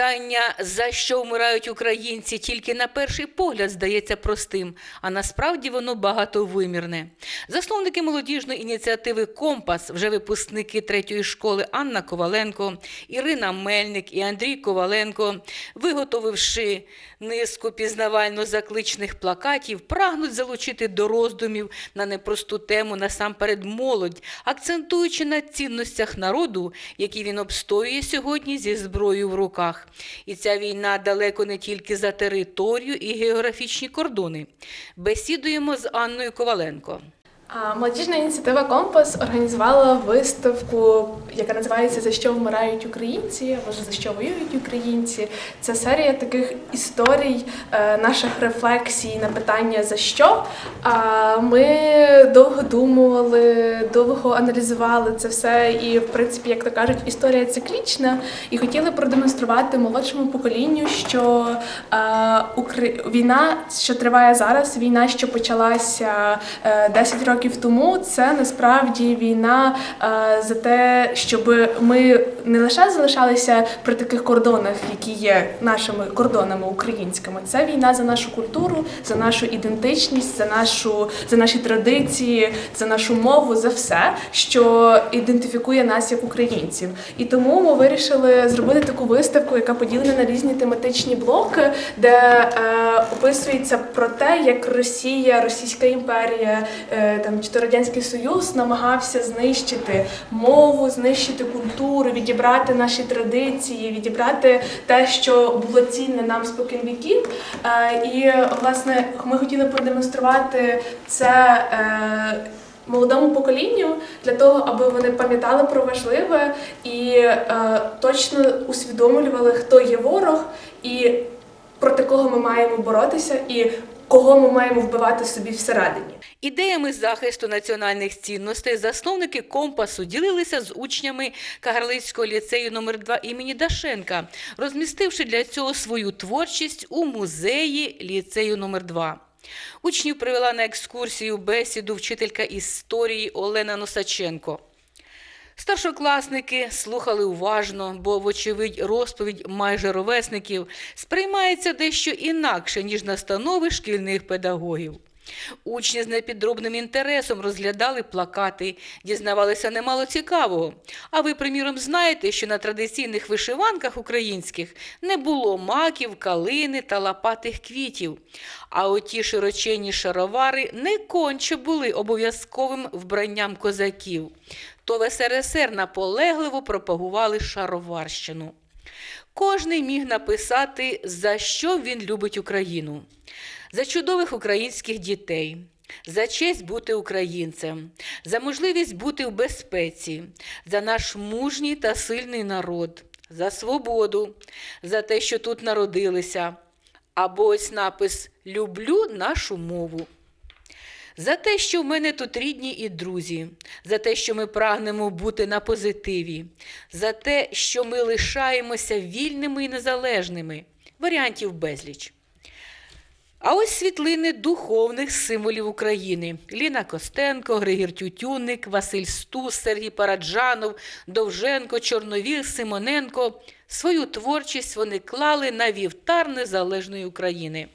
Питання, за що вмирають українці, тільки на перший погляд здається простим, а насправді воно багатовимірне. Засновники молодіжної ініціативи Компас, вже випускники третьої школи Анна Коваленко, Ірина Мельник і Андрій Коваленко, виготовивши низку пізнавально-закличних плакатів, прагнуть залучити до роздумів на непросту тему насамперед молодь, акцентуючи на цінностях народу, які він обстоює сьогодні зі зброєю в руках. І ця війна далеко не тільки за територію і географічні кордони. Бесідуємо з Анною Коваленко. Молодіжна ініціатива Компас організувала виставку, яка називається За що вмирають українці або за що воюють українці. Це серія таких історій, е, наших рефлексій на питання за що. А Ми довго думали, довго аналізували це все, і в принципі, як то кажуть, історія циклічна, і хотіли продемонструвати молодшому поколінню, що е, війна, що триває зараз, війна, що почалася е, 10 років тому, це насправді війна е, за те, щоб ми не лише залишалися при таких кордонах, які є нашими кордонами українськими. Це війна за нашу культуру, за нашу ідентичність, за нашу за наші традиції, за нашу мову, за все, що ідентифікує нас як українців. І тому ми вирішили зробити таку виставку, яка поділена на різні тематичні блоки, де е, описується про те, як Росія, Російська імперія, е, там чи то Радянський Союз намагався знищити мову, знищити культуру, відібрати наші традиції, відібрати те, що було цінне нам споконвіків. Е, і власне ми хотіли продемонструвати це. Е, Молодому поколінню для того, аби вони пам'ятали про важливе і е, точно усвідомлювали, хто є ворог, і проти кого ми маємо боротися, і кого ми маємо вбивати собі всередині. Ідеями захисту національних цінностей засновники компасу ділилися з учнями Кагарлицького ліцею номер 2 імені Дашенка, розмістивши для цього свою творчість у музеї ліцею номер 2 Учнів привела на екскурсію бесіду вчителька історії Олена Носаченко. Старшокласники слухали уважно, бо, вочевидь, розповідь майже ровесників сприймається дещо інакше, ніж настанови шкільних педагогів. Учні з непідробним інтересом розглядали плакати, дізнавалися немало цікавого. А ви, приміром, знаєте, що на традиційних вишиванках українських не було маків, калини та лопатих квітів. А оті широченні шаровари не конче були обов'язковим вбранням козаків. То в СРСР наполегливо пропагували шароварщину. Кожний міг написати, за що він любить Україну. За чудових українських дітей, за честь бути українцем, за можливість бути в безпеці, за наш мужній та сильний народ, за свободу, за те, що тут народилися. Або ось напис Люблю нашу мову. За те, що в мене тут рідні і друзі, за те, що ми прагнемо бути на позитиві, за те, що ми лишаємося вільними і незалежними, варіантів безліч. А ось світлини духовних символів України: Ліна Костенко, Григір Тютюнник, Василь Стус, Сергій Параджанов, Довженко, Чорновіл, Симоненко. Свою творчість вони клали на вівтар незалежної України.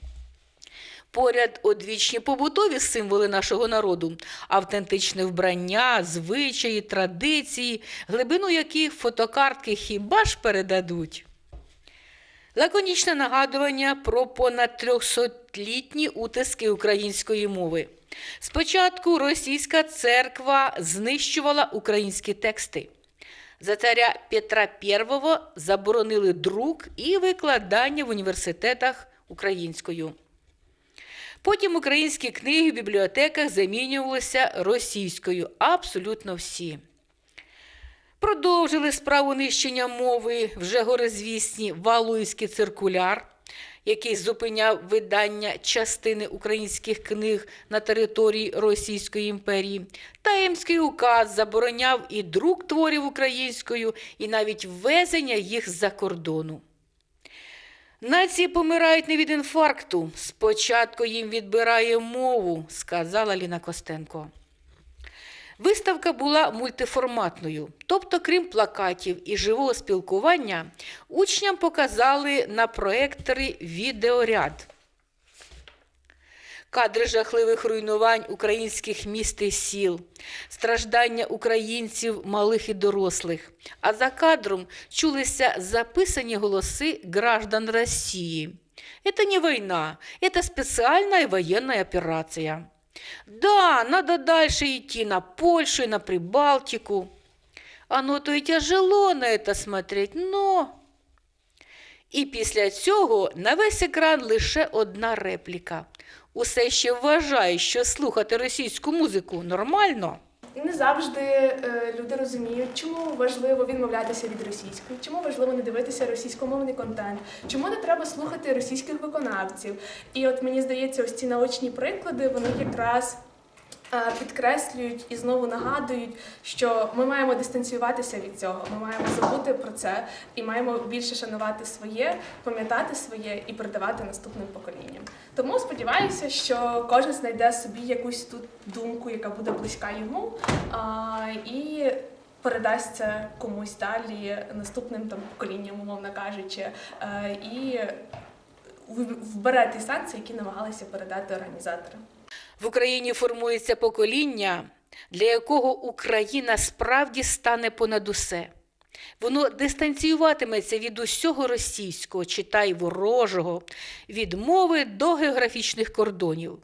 Поряд одвічні побутові символи нашого народу, автентичне вбрання, звичаї, традиції, глибину яких фотокартки хіба ж передадуть. Лаконічне нагадування про понад 300-літні утиски української мови. Спочатку російська церква знищувала українські тексти. За царя Петра I заборонили друк і викладання в університетах українською. Потім українські книги в бібліотеках замінювалися російською, абсолютно всі. Продовжили справу нищення мови вже горизвісні Валуївський циркуляр, який зупиняв видання частини українських книг на території Російської імперії. Таємський указ забороняв і друк творів українською, і навіть ввезення їх з-за кордону. Нації помирають не від інфаркту. Спочатку їм відбирає мову, сказала Ліна Костенко. Виставка була мультиформатною, тобто, крім плакатів і живого спілкування, учням показали на проектори відеоряд. Кадри жахливих руйнувань українських міст і сіл, страждання українців малих і дорослих. А за кадром чулися записані голоси граждан Росії. Это не война, это специальная военная операция. Да, надо дальше идти на Польшу и на Прибалтику. Оно то и тяжело на это смотреть, но... І після цього на весь екран лише одна репліка. Усе ще вважає, що слухати російську музику нормально. І не завжди е, люди розуміють, чому важливо відмовлятися від російської, чому важливо не дивитися російськомовний контент, чому не треба слухати російських виконавців. І от мені здається, ось ці наочні приклади вони якраз підкреслюють і знову нагадують, що ми маємо дистанціюватися від цього. Ми маємо забути про це і маємо більше шанувати своє, пам'ятати своє і передавати наступним поколінням. Тому сподіваюся, що кожен знайде собі якусь тут думку, яка буде близька йому, і передасть це комусь далі наступним там поколінням, умовно кажучи, е, і вбере ті санкції, які намагалися передати організатори. В Україні формується покоління, для якого Україна справді стане понад усе. Воно дистанціюватиметься від усього російського, читай ворожого, від мови до географічних кордонів.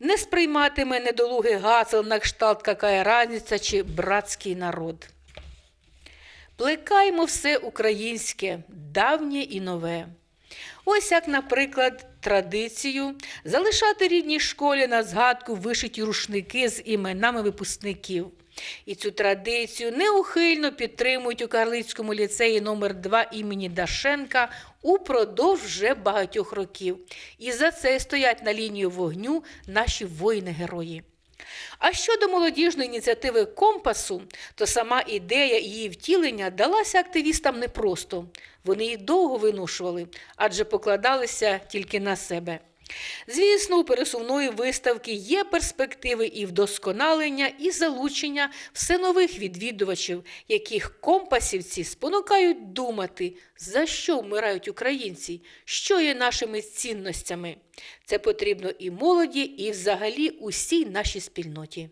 Не сприйматиме недолугий гасел на кшталт «Какая разниця» чи братський народ. Плекаймо все українське, давнє і нове. Ось як, наприклад, традицію залишати рідній школі на згадку вишиті рушники з іменами випускників. І цю традицію неухильно підтримують у Карлицькому ліцеї номер 2 імені Дашенка упродовж вже багатьох років. І за це стоять на лінію вогню наші воїни-герої. А щодо молодіжної ініціативи компасу, то сама ідея її втілення далася активістам непросто. Вони її довго виношували, адже покладалися тільки на себе. Звісно, у пересувної виставки є перспективи і вдосконалення, і залучення все нових відвідувачів, яких компасівці спонукають думати, за що вмирають українці, що є нашими цінностями. Це потрібно і молоді, і взагалі усій нашій спільноті.